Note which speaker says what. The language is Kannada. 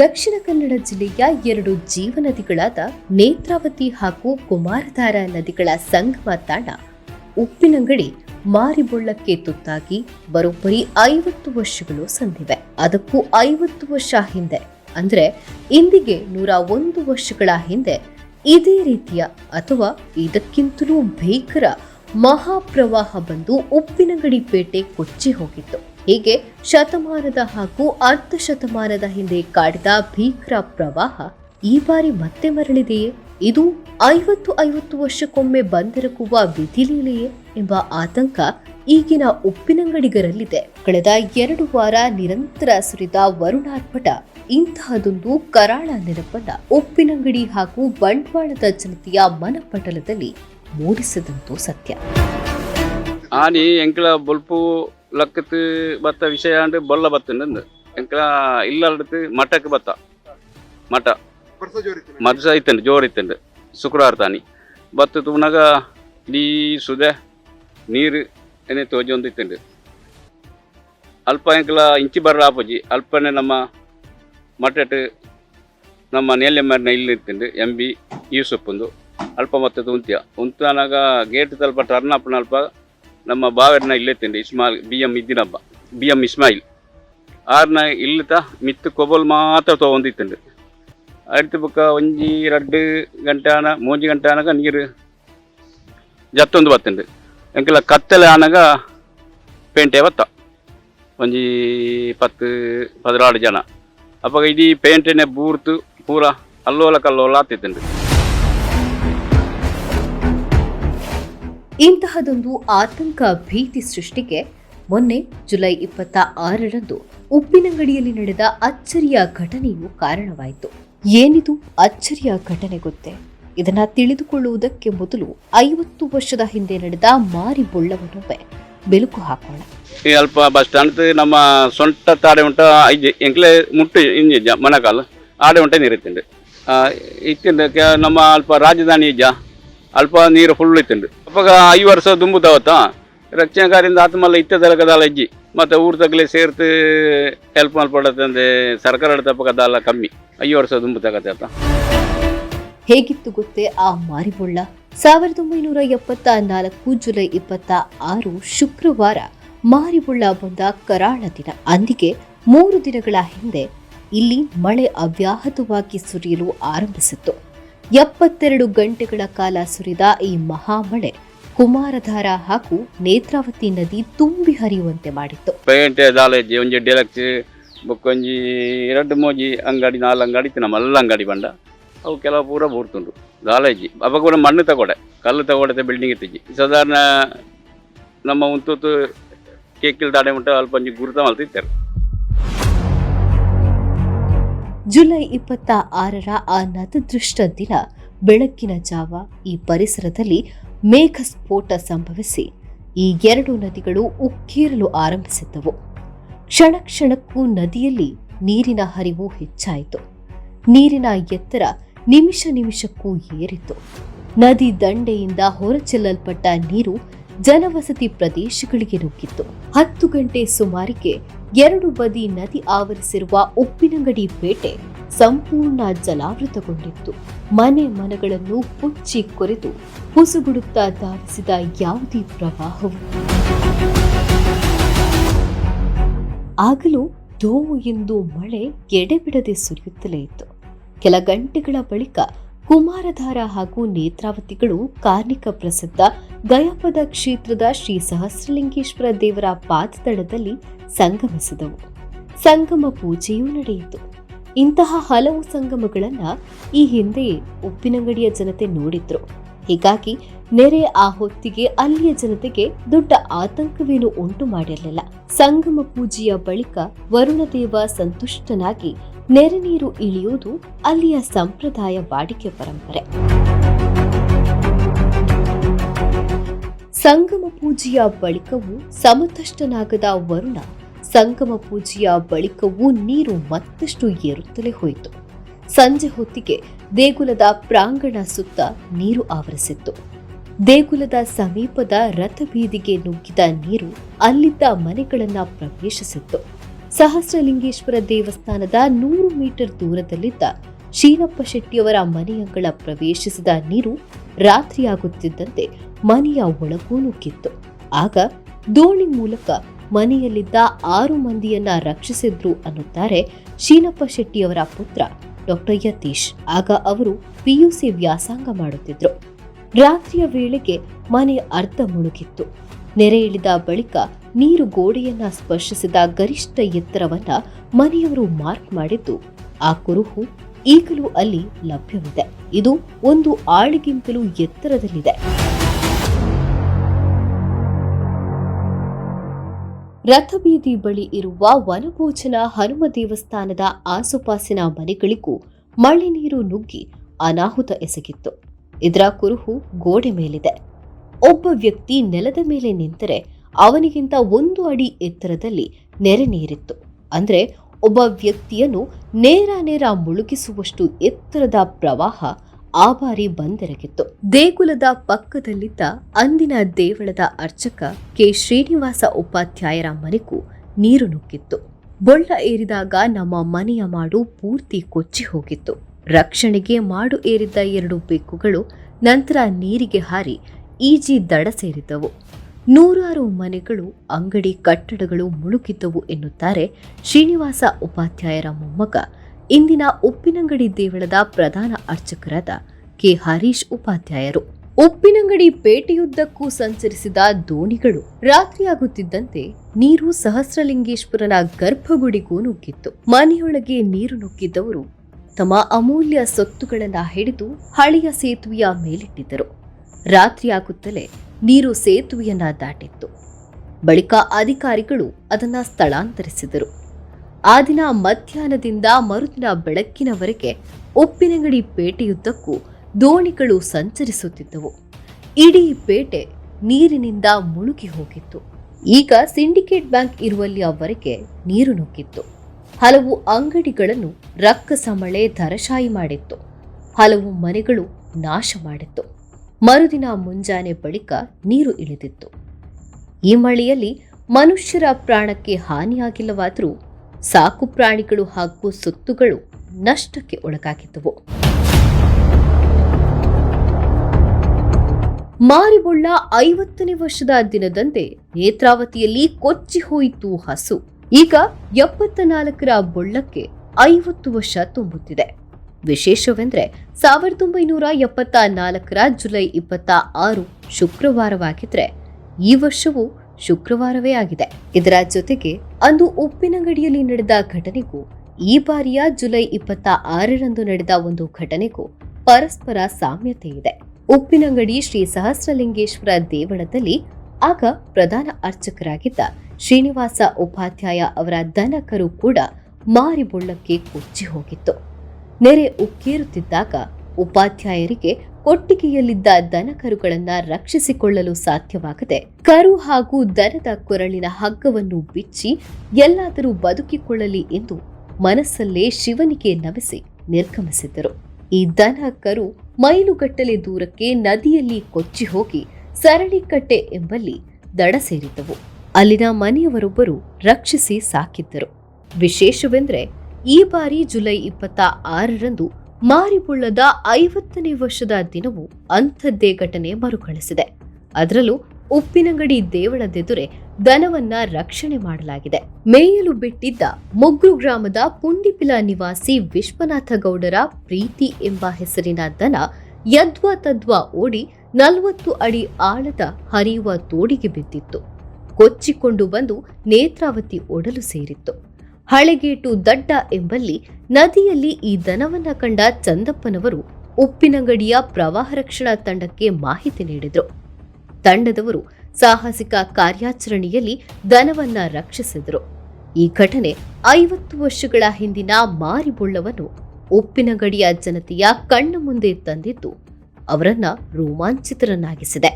Speaker 1: ದಕ್ಷಿಣ ಕನ್ನಡ ಜಿಲ್ಲೆಯ ಎರಡು ಜೀವನದಿಗಳಾದ ನೇತ್ರಾವತಿ ಹಾಗೂ ಕುಮಾರಧಾರ ನದಿಗಳ ಸಂಗಮ ತಾಣ ಉಪ್ಪಿನಂಗಡಿ ಮಾರಿಬೊಳ್ಳಕ್ಕೆ ತುತ್ತಾಗಿ ಬರೋಬ್ಬರಿ ಐವತ್ತು ವರ್ಷಗಳು ಸಂದಿವೆ. ಅದಕ್ಕೂ ಐವತ್ತು ವರ್ಷ ಹಿಂದೆ, ಅಂದ್ರೆ ಇಂದಿಗೆ ನೂರ ಒಂದು ವರ್ಷಗಳ ಹಿಂದೆ ಇದೇ ರೀತಿಯ ಅಥವಾ ಇದಕ್ಕಿಂತಲೂ ಭೀಕರ ಮಹಾಪ್ರವಾಹ ಬಂದು ಉಪ್ಪಿನಂಗಡಿ ಪೇಟೆ ಕೊಚ್ಚಿ ಹೋಗಿತ್ತು. ಹೀಗೆ ಶತಮಾನದ ಹಾಗೂ ಅರ್ಧ ಶತಮಾನದ ಹಿಂದೆ ಕಾಡಿದ ಭೀಕರ ಪ್ರವಾಹ ಈ ಬಾರಿ ಮತ್ತೆ ಮರಳಿದೆಯೇ? ಇದು ಐವತ್ತು ಐವತ್ತು ವರ್ಷಕ್ಕೊಮ್ಮೆ ಬಂದಿರಕುವ ವಿಧಿಲೀಲೆಯೇ ಎಂಬ ಆತಂಕ ಈಗಿನ ಉಪ್ಪಿನಂಗಡಿಗರಲ್ಲಿದೆ. ಕಳೆದ ಎರಡು ವಾರ ನಿರಂತರ ಸುರಿದ ವರುಣಾರ್ಪಟ ಇಂತಹದೊಂದು ಕರಾಳ ನೆನಪನ್ನ ಉಪ್ಪಿನಂಗಡಿ ಹಾಗೂ ಬಂಟ್ವಾಳದ ಜನತೆಯ ಮನಪಟಲದಲ್ಲಿ ಮೂಡಿಸದಂತೂ ಸತ್ಯ.
Speaker 2: ಆನಿ ಎಂಕಳ ಬೊಲ್ಪು ಲಕ್ಕತ್ ಬತ್ತ ವಿಷಯ ಅಂಡ್ ಬೊಲ್ಲ ಬತ್ತಂದು ಎಂಕ್ಲ ಇಲ್ಲಡ್ದು ಮಠಕ್ಕೆ ಬತ್ತ. ಮಠ. ಮರ್ಸ ಇತ್ತಂಡ್ ಜೋರ್ ಇತ್ತಂಡು ಶುಕ್ರವಾರ ತಾನಿ. ಬತ್ತ ತುಣಗ ನೀ ಸುದೆ ನೀರು ಏನೇ ತೋಜೊಂದು ಇತ್ತಂಡು ಅಲ್ಪ ಎಂಕಲ ಇಂಚಿ ಬರ ಆಪಜಿ ಅಲ್ಪನೆ ನಮ್ಮ ಮಠಟ್ ನಮ್ಮ ನೇಲ್ಯಮ್ಮರ್ನ ಇಲ್ಲಿ ಇತ್ತಂಡು ಎಂ ಬಿ ಯೂಸಪ್ಪಂದು. ಅಲ್ಪ ಮತ್ತೆ ಉಂತ್ಯ. ಉಂತಾನಾಗ ಗೇಟ್ ತಲ್ಪ ಟರ್ನ್ ಅಪ್ಪನ ಅಲ್ಪ ನಮ್ಮ ಬಾಗಡ್ನ ಇಲ್ಲೇ ತಿಂಡಿ Ismail B M Iddinabba B Ismail. ಆರ್ನ ಇಲ್ಲತ ಮಿತ್ತು ಕೊಬಲ್ ಮಾತ್ರ ತೊಗೊಂದಿತ್ತಂಡು ಅಡ್ತ ಬುಕ್ಕ ಒಂಜಿ ರಡ್ಡ್ ಗಂಟೆ ಆನ, ಮೂಜಿ ಗಂಟೆ ಆನಾಗ ನೀರು ಜತ್ತೊಂದು ಬತ್ತಿಂಡು ಎಂಕೆಲ್ಲ ಕತ್ತಲೆ ಆನಾಗ ಪೇಂಟೆ ಬತ್ತ. ಒಂಜಿ ಪತ್ತು ಪದಿನಾರು ಜನ. ಅಪ್ಪಾಗ ಇಡೀ ಪೇಂಟೆನೆ ಬೂರ್ತು, ಪೂರ ಅಲ್ಲೋಲ ಕಲ್ಲೋಲ
Speaker 1: ಇಂತಹದೊಂದು ಆತಂಕ ಭೀತಿ ಸೃಷ್ಟಿಗೆ ಮೊನ್ನೆ ಜುಲೈ ಇಪ್ಪತ್ತ ಆರರಂದು ಉಪ್ಪಿನಂಗಡಿಯಲ್ಲಿ ನಡೆದ ಅಚ್ಚರಿಯ ಘಟನೆಯು ಕಾರಣವಾಯಿತು. ಏನಿದು ಅಚ್ಚರಿಯ ಘಟನೆ ಗೊತ್ತೇ? ಇದನ್ನ ತಿಳಿದುಕೊಳ್ಳುವುದಕ್ಕೆ ಮೊದಲು ಐವತ್ತು ವರ್ಷದ ಹಿಂದೆ ನಡೆದ ಮಾರಿ ಬೊಳ್ಳವನೊಬ್ಬೆ ಬೆಳಕು ಹಾಕೋಣ.
Speaker 2: ಈ ಅಲ್ಪ ಬಸ್ ಸ್ಟ್ಯಾಂಡ್ ನಮ್ಮ ಸೊಂಟ ತಾಡೆ ಉಂಟ ಎಂಕ್ಲೆ ಮುಟ್ಟು ಇಂಜ ಮನಕಾಲ ಆಡೆ ಉಂಟ ನೀರು ಇತ್ತಂಡು ಇತ್ತಿಂದ ನಮ್ಮ ಅಲ್ಪ ರಾಜಧಾನಿ ಇಜ್ಜ ಅಲ್ಪ ನೀರು ಫುಲ್ ಇತ್ತು ಅಪ್ಪಾಗ ಐ ವರ್ಷ ದುಂಬುತ್ತವತ್ತ ರಕ್ಷಣೆಗಾರಿಂದ ಆತ್ಮಲ್ಲ ಇತ್ತ ತಲಕದಾಲ ಅಜ್ಜಿ ಮತ್ತೆ ಊರ್ ತಗಲೆ ಸೇರ್ತು ಹೆಲ್ಪ್ ಮಾಡ್ಕೊಡತ್ತಂದೆ ಸರ್ಕಾರ ತಪ್ಪಕದಲ್ಲ ಕಮ್ಮಿ. ಐ ವರ್ಷ ದುಂಬು
Speaker 1: ಹೇಗಿತ್ತು ಗೊತ್ತೇ? ಆ ಮಾರಿಬೊಳ್ಳ ಸಾವಿರದ ಒಂಬೈನೂರ ಎಪ್ಪತ್ತ ನಾಲ್ಕು ಜುಲೈ ಇಪ್ಪತ್ತ ಆರು ಶುಕ್ರವಾರ ಮಾರಿಬೊಳ್ಳ ಬಂದ ಕರಾಳ ದಿನ. ಅಂದಿಗೆ ಮೂರು ದಿನಗಳ ಹಿಂದೆ ಇಲ್ಲಿ ಮಳೆ ಅವ್ಯಾಹತವಾಗಿ ಸುರಿಯಲು ಆರಂಭಿಸಿತ್ತು. ಎಪ್ಪತ್ತೆರಡು ಗಂಟೆಗಳ ಕಾಲ ಸುರಿದ ಈ ಮಹಾಮಳೆ ಕುಮಾರಧಾರ ಹಾಗೂ ನೇತ್ರಾವತಿ ನದಿ ತುಂಬಿ ಹರಿಯುವಂತೆ ಮಾಡಿತ್ತು.
Speaker 2: ಒಂಜಿ ಡೆಲಕ್ಸ್, ಬೊಕ್ಕೊಂಜಿ, ಎರಡು ಮೋಜಿ ಅಂಗಡಿ, ನಾಲ್ಕು ಅಂಗಡಿ ನಮ್ಮೆಲ್ಲ ಅಂಗಡಿ ಬಂಡ ಅವು ಕೆಲವು ಪೂರ ಬೂರ್ತುಂಡು ದಾಲೇಜಿ ಅಪ್ಪ ಕೂಡ ಮಣ್ಣು ತಗೊಡೆ, ಕಲ್ಲು ತಗೊಡೆ ಬಿಲ್ಡಿಂಗ್ ಇತ್ತಿಜಿ ಸಾಧಾರಣ ನಮ್ಮ ಉಂತೂತು ಕೇಕಿಲ್ ದಾಡೆ ಉಂಟ, ಅಲ್ಪ ಗುರುತ ಮಲ್ತಿದ್ದಾರೆ
Speaker 1: ಜುಲೈ ಇಪ್ಪತ್ತ ಆರರ ಆ ನತದೃಷ್ಟ ದಿನ ಬೆಳಕಿನ ಜಾವ ಈ ಪರಿಸರದಲ್ಲಿ ಮೇಘ ಸ್ಫೋಟ ಸಂಭವಿಸಿ ಈ ಎರಡು ನದಿಗಳು ಉಕ್ಕೇರಲು ಆರಂಭಿಸಿದ್ದವು. ಕ್ಷಣ ಕ್ಷಣಕ್ಕೂ ನದಿಯಲ್ಲಿ ನೀರಿನ ಹರಿವು ಹೆಚ್ಚಾಯಿತು. ನೀರಿನ ಎತ್ತರ ನಿಮಿಷ ನಿಮಿಷಕ್ಕೂ ಏರಿತು ನದಿ ದಂಡೆಯಿಂದ ಹೊರಚೆಲ್ಲಲ್ಪಟ್ಟ ನೀರು ಜನವಸತಿ ಪ್ರದೇಶಗಳಿಗೆ ನುಗ್ಗಿತ್ತು. ಹತ್ತು ಗಂಟೆ ಸುಮಾರಿಗೆ ಎರಡು ಬದಿ ನದಿ ಆವರಿಸಿರುವ ಉಪ್ಪಿನಂಗಡಿ ಪೇಟೆ ಸಂಪೂರ್ಣ ಜಲಾವೃತಗೊಂಡಿತ್ತು. ಮನೆ ಮನಗಳನ್ನು ಕುಚ್ಚಿ ಕೊರೆದು ಹುಸುಗುಡುತ್ತಾ ಧಾವಿಸಿದ ಯಾವುದೇ ಪ್ರವಾಹವು ಆಗಲೂ ಧೋ ಎಂದು ಮಳೆ ಎಡೆಬಿಡದೆ ಸುರಿಯುತ್ತಲೇ ಇತ್ತು. ಕೆಲ ಗಂಟೆಗಳ ಬಳಿಕ ಕುಮಾರಧಾರ ಹಾಗೂ ನೇತ್ರಾವತಿಗಳು ಕಾರ್ಣಿಕ ಪ್ರಸಿದ್ಧ ಗಯಾಪದ ಕ್ಷೇತ್ರದ ಶ್ರೀ ಸಹಸ್ರಲಿಂಗೇಶ್ವರ ದೇವರ ಪಾದತಳದಲ್ಲಿ ಸಂಗಮಿಸಿದವು. ಸಂಗಮ ಪೂಜೆಯೂ ನಡೆಯಿತು. ಇಂತಹ ಹಲವು ಸಂಗಮಗಳನ್ನ ಈ ಹಿಂದೆಯೇ ಉಪ್ಪಿನಂಗಡಿಯ ಜನತೆ ನೋಡಿದ್ರು. ಹೀಗಾಗಿ ನೆರೆ ಆ ಹೊತ್ತಿಗೆ ಅಲ್ಲಿಯ ಜನತೆಗೆ ದೊಡ್ಡ ಆತಂಕವೇನು ಉಂಟು ಮಾಡಿರಲಿಲ್ಲ. ಸಂಗಮ ಪೂಜೆಯ ಬಳಿಕ ವರುಣದೇವ ಸಂತುಷ್ಟನಾಗಿ ನೆರೆ ನೀರು ಇಳಿಯುವುದು ಅಲ್ಲಿಯ ಸಂಪ್ರದಾಯ ವಾಡಿಕೆ ಪರಂಪರೆ. ಸಂಗಮ ಪೂಜೆಯ ಬಳಿಕವೂ ಸಮತಷ್ಟನಾಗದ ವರುಣ ಸಂಗಮ ಪೂಜೆಯ ಬಳಿಕವೂ ನೀರು ಮತ್ತಷ್ಟು ಏರುತ್ತಲೇ ಹೋಯಿತು. ಸಂಜೆ ಹೊತ್ತಿಗೆ ದೇಗುಲದ ಪ್ರಾಂಗಣ ಸುತ್ತ ನೀರು ಆವರಿಸಿತ್ತು. ದೇಗುಲದ ಸಮೀಪದ ರಥಬೀದಿಗೆ ನುಗ್ಗಿದ ನೀರು ಅಲ್ಲಿದ್ದ ಮನೆಗಳನ್ನು ಪ್ರವೇಶಿಸಿತ್ತು. ಸಹಸ್ರಲಿಂಗೇಶ್ವರ ದೇವಸ್ಥಾನದ ನೂರು ಮೀಟರ್ ದೂರದಲ್ಲಿದ್ದ ಶೀನಪ್ಪ ಶೆಟ್ಟಿಯವರ ಮನೆಯಂಗಳ ಪ್ರವೇಶಿಸಿದ ನೀರು ರಾತ್ರಿಯಾಗುತ್ತಿದ್ದಂತೆ ಮನೆಯ ಒಳಗೂ ನುಗ್ಗಿತ್ತು. ಆಗ ದೋಣಿ ಮೂಲಕ ಮನೆಯಲ್ಲಿದ್ದ ಆರು ಮಂದಿಯನ್ನ ರಕ್ಷಿಸಿದ್ರು ಅನ್ನುತ್ತಾರೆ ಶೀನಪ್ಪ ಶೆಟ್ಟಿಯವರ ಪುತ್ರ ಡಾಕ್ಟರ್ ಯತೀಶ್. ಆಗ ಅವರು ಪಿಯುಸಿ ವ್ಯಾಸಂಗ ಮಾಡುತ್ತಿದ್ರು. ರಾತ್ರಿಯ ವೇಳೆಗೆ ಮನೆ ಅರ್ಧ ಮುಳುಗಿತ್ತು. ನೆರೆ ಇಳಿದ ಬಳಿಕ ನೀರು ಗೋಡೆಯನ್ನ ಸ್ಪರ್ಶಿಸಿದ ಗರಿಷ್ಠ ಎತ್ತರವನ್ನ ಮನೆಯವರು ಮಾರ್ಕ್ ಮಾಡಿದ್ದು, ಆ ಕುರುಹು ಈಗಲೂ ಅಲ್ಲಿ ಲಭ್ಯವಿದೆ. ಇದು ಒಂದು ಆಳಿಗಿಂತಲೂ ಎತ್ತರದಲ್ಲಿದೆ. ರಥಬೀದಿ ಬಳಿ ಇರುವ ವನಭೋಜನ ಹನುಮ ದೇವಸ್ಥಾನದ ಆಸುಪಾಸಿನ ಮನೆಗಳಿಗೂ ಮಳೆ ನೀರು ನುಗ್ಗಿ ಅನಾಹುತ ಎಸಗಿತ್ತು. ಇದರ ಕುರುಹು ಗೋಡೆ ಮೇಲಿದೆ. ಒಬ್ಬ ವ್ಯಕ್ತಿ ನೆಲದ ಮೇಲೆ ನಿಂತರೆ ಅವನಿಗಿಂತ ಒಂದು ಅಡಿ ಎತ್ತರದಲ್ಲಿ ನೆರೆ ನೀರಿತ್ತು. ಅಂದರೆ ಒಬ್ಬ ವ್ಯಕ್ತಿಯನ್ನು ನೇರ ನೇರ ಮುಳುಗಿಸುವಷ್ಟು ಎತ್ತರದ ಪ್ರವಾಹ ಆ ಬಾರಿ ಬಂದೆರಗಿತ್ತು. ದೇಗುಲದ ಪಕ್ಕದಲ್ಲಿದ್ದ ಅಂದಿನ ದೇವಳದ ಅರ್ಚಕ ಕೆ. ಶ್ರೀನಿವಾಸ ಉಪಾಧ್ಯಾಯರ ಮನೆಗೂ ನೀರು ನುಗ್ಗಿತ್ತು. ಬೊಳ್ಳ ಏರಿದಾಗ ನಮ್ಮ ಮನೆಯ ಮಾಡು ಪೂರ್ತಿ ಕೊಚ್ಚಿ ಹೋಗಿತ್ತು. ರಕ್ಷಣೆಗೆ ಮಾಡು ಏರಿದ್ದ ಎರಡು ಬೆಕ್ಕುಗಳು ನಂತರ ನೀರಿಗೆ ಹಾರಿ ಈಜಿ ದಡ ಸೇರಿದ್ದವು. ನೂರಾರು ಮನೆಗಳು, ಅಂಗಡಿ ಕಟ್ಟಡಗಳು ಮುಳುಗಿದ್ದವು ಎನ್ನುತ್ತಾರೆ ಶ್ರೀನಿವಾಸ ಉಪಾಧ್ಯಾಯರ ಮೊಮ್ಮಗ. ಇಂದಿನ ಉಪ್ಪಿನಂಗಡಿ ದೇವಳದ ಪ್ರಧಾನ ಅರ್ಚಕರಾದ ಕೆ. ಹರೀಶ್ ಉಪಾಧ್ಯಾಯರು. ಉಪ್ಪಿನಂಗಡಿ ಪೇಟೆಯುದ್ದಕ್ಕೂ ಸಂಚರಿಸಿದ ದೋಣಿಗಳು ರಾತ್ರಿಯಾಗುತ್ತಿದ್ದಂತೆ ನೀರು ಸಹಸ್ರಲಿಂಗೇಶ್ವರನ ಗರ್ಭಗುಡಿಗೂ ನುಗ್ಗಿತ್ತು. ಮನೆಯೊಳಗೆ ನೀರು ನುಗ್ಗಿದ್ದವರು ತಮ್ಮ ಅಮೂಲ್ಯ ಸೊತ್ತುಗಳನ್ನ ಹಿಡಿದು ಹಳೆಯ ಸೇತುವೆಯ ಮೇಲಿಟ್ಟಿದ್ದರು. ರಾತ್ರಿಯಾಗುತ್ತಲೇ ನೀರು ಸೇತುವೆಯನ್ನ ದಾಟಿತ್ತು. ಬಳಿಕ ಅಧಿಕಾರಿಗಳು ಅದನ್ನ ಸ್ಥಳಾಂತರಿಸಿದರು. ಆ ದಿನ ಮಧ್ಯಾಹ್ನದಿಂದ ಮರುದಿನ ಬೆಳಕಿನವರೆಗೆ ಉಪ್ಪಿನಂಗಡಿ ಪೇಟೆಯುದ್ದಕ್ಕೂ ದೋಣಿಗಳು ಸಂಚರಿಸುತ್ತಿದ್ದವು. ಇಡೀ ಪೇಟೆ ನೀರಿನಿಂದ ಮುಳುಗಿ ಹೋಗಿತ್ತು. ಈಗ ಸಿಂಡಿಕೇಟ್ ಬ್ಯಾಂಕ್ ಇರುವಲ್ಲಿ ಅವರೆಗೆ ನೀರು ನುಗ್ಗಿತ್ತು. ಹಲವು ಅಂಗಡಿಗಳನ್ನು ರಕ್ಕಸಮಳೆ ಧರಶಾಯಿ ಮಾಡಿತ್ತು. ಹಲವು ಮನೆಗಳು ನಾಶ ಮಾಡಿತ್ತು. ಮರುದಿನ ಮುಂಜಾನೆ ಬಳಿಕ ನೀರು ಇಳಿದಿತ್ತು. ಈ ಮಳೆಯಲ್ಲಿ ಮನುಷ್ಯರ ಪ್ರಾಣಕ್ಕೆ ಹಾನಿಯಾಗಿಲ್ಲವಾದರೂ ಸಾಕು ಪ್ರಾಣಿಗಳು ಹಾಗೂ ಸುತ್ತುಗಳು ನಷ್ಟಕ್ಕೆ ಒಳಗಾಗಿದ್ದವು. ಮಾರಿಬೊಳ್ಳ ಐವತ್ತನೇ ವರ್ಷದ ದಿನದಂದೆ ನೇತ್ರಾವತಿಯಲ್ಲಿ ಕೊಚ್ಚಿ ಹೋಯಿತು ಹಸು. ಈಗ ಎಪ್ಪತ್ತ ನಾಲ್ಕರ ಬೊಳ್ಳಕ್ಕೆ ಐವತ್ತು ವರ್ಷ ತುಂಬುತ್ತಿದೆ. ವಿಶೇಷವೆಂದ್ರೆ ಸಾವಿರದ ಒಂಬೈನೂರ ಎಪ್ಪತ್ತ ನಾಲ್ಕರ ಜುಲೈ ಇಪ್ಪತ್ತ ಆರು ಶುಕ್ರವಾರವಾಗಿದ್ದರೆ ಈ ವರ್ಷವೂ ಶುಕ್ರವಾರವೇ ಆಗಿದೆ. ಇದರ ಜೊತೆಗೆ ಅಂದು ಉಪ್ಪಿನಂಗಡಿಯಲ್ಲಿ ನಡೆದ ಘಟನೆಗೂ, ಈ ಬಾರಿಯ ಜುಲೈ ಇಪ್ಪತ್ತ ಆರರಂದು ನಡೆದ ಒಂದು ಘಟನೆಗೂ ಪರಸ್ಪರ ಸಾಮ್ಯತೆ ಇದೆ. ಉಪ್ಪಿನಂಗಡಿ ಶ್ರೀ ಸಹಸ್ರಲಿಂಗೇಶ್ವರ ದೇವಳದಲ್ಲಿ ಆಗ ಪ್ರಧಾನ ಅರ್ಚಕರಾಗಿದ್ದ ಶ್ರೀನಿವಾಸ ಉಪಾಧ್ಯಾಯ ಅವರ ದನಕರು ಕೂಡ ಮಾರಿಬೊಳ್ಳಕ್ಕೆ ಕೊಚ್ಚಿ ಹೋಗಿತ್ತು. ನೆರೆ ಉಕ್ಕೇರುತ್ತಿದ್ದಾಗ ಉಪಾಧ್ಯಾಯರಿಗೆ ಕೊಟ್ಟಿಗೆಯಲ್ಲಿದ್ದ ದನಕರುಗಳನ್ನು ರಕ್ಷಿಸಿಕೊಳ್ಳಲು ಸಾಧ್ಯವಾಗದೆ ಕರು ಹಾಗೂ ದನದ ಕೊರಳಿನ ಹಗ್ಗವನ್ನು ಬಿಚ್ಚಿ ಎಲ್ಲಾದರೂ ಬದುಕಿಕೊಳ್ಳಲಿ ಎಂದು ಮನಸ್ಸಲ್ಲೇ ಶಿವನಿಗೆ ನಮಿಸಿ ನಿರ್ಗಮಿಸಿದ್ದರು. ಈ ದನ ಕರು ಮೈಲುಗಟ್ಟಲೆ ದೂರಕ್ಕೆ ನದಿಯಲ್ಲಿ ಕೊಚ್ಚಿ ಹೋಗಿ ಸರಳಿಕಟ್ಟೆ ಎಂಬಲ್ಲಿ ದಡ ಸೇರಿದ್ದವು. ಅಲ್ಲಿನ ಮನೆಯವರೊಬ್ಬರು ರಕ್ಷಿಸಿ ಸಾಕಿದ್ದರು. ವಿಶೇಷವೆಂದ್ರೆ ಈ ಬಾರಿ ಜುಲೈ ಇಪ್ಪತ್ತ ಆರರಂದು ಮಾರಿಬುಳ್ಳದ ಐವತ್ತನೇ ವರ್ಷದ ದಿನವು ಅಂಥದ್ದೇ ಘಟನೆ ಮರುಕಳಿಸಿದೆ. ಅದರಲ್ಲೂ ಉಪ್ಪಿನಂಗಡಿ ದೇವಳದೆದುರೆ ದನವನ್ನ ರಕ್ಷಣೆ ಮಾಡಲಾಗಿದೆ. ಮೇಯಲು ಬಿಟ್ಟಿದ್ದ ಮೊಗ್ರು ಗ್ರಾಮದ ಪುಂಡಿಪಿಲ ನಿವಾಸಿ ವಿಶ್ವನಾಥ ಗೌಡರ ಪ್ರೀತಿ ಎಂಬ ಹೆಸರಿನ ದನ ಯದ್ವ ತದ್ವ ಓಡಿ ನಲವತ್ತು ಅಡಿ ಆಳದ ಹರಿಯುವ ತೋಡಿಗೆ ಬಿದ್ದಿತ್ತು. ಕೊಚ್ಚಿಕೊಂಡು ಬಂದು ನೇತ್ರಾವತಿ ಓಡಲು ಸೇರಿತ್ತು. ಹಳೆಗೇಟು ದಡ್ಡ ಎಂಬಲ್ಲಿ ನದಿಯಲ್ಲಿ ಈ ದನವನ್ನ ಕಂಡ ಚಂದಪ್ಪನವರು ಉಪ್ಪಿನಂಗಡಿಯ ಪ್ರವಾಹ ರಕ್ಷಣಾ ತಂಡಕ್ಕೆ ಮಾಹಿತಿ ನೀಡಿದರು. ತಂಡದವರು ಸಾಹಸಿಕ ಕಾರ್ಯಾಚರಣೆಯಲ್ಲಿ ದನವನ್ನ ರಕ್ಷಿಸಿದರು. ಈ ಘಟನೆ ಐವತ್ತು ವರ್ಷಗಳ ಹಿಂದಿನ ಮಾರಿಬುಳ್ಳವನ್ನು ಉಪ್ಪಿನಗಡಿಯ ಜನತೆಯ ಕಣ್ಣ ಮುಂದೆ ತಂದಿದ್ದು ಅವರನ್ನ ರೋಮಾಂಚಿತರನ್ನಾಗಿಸಿದೆ.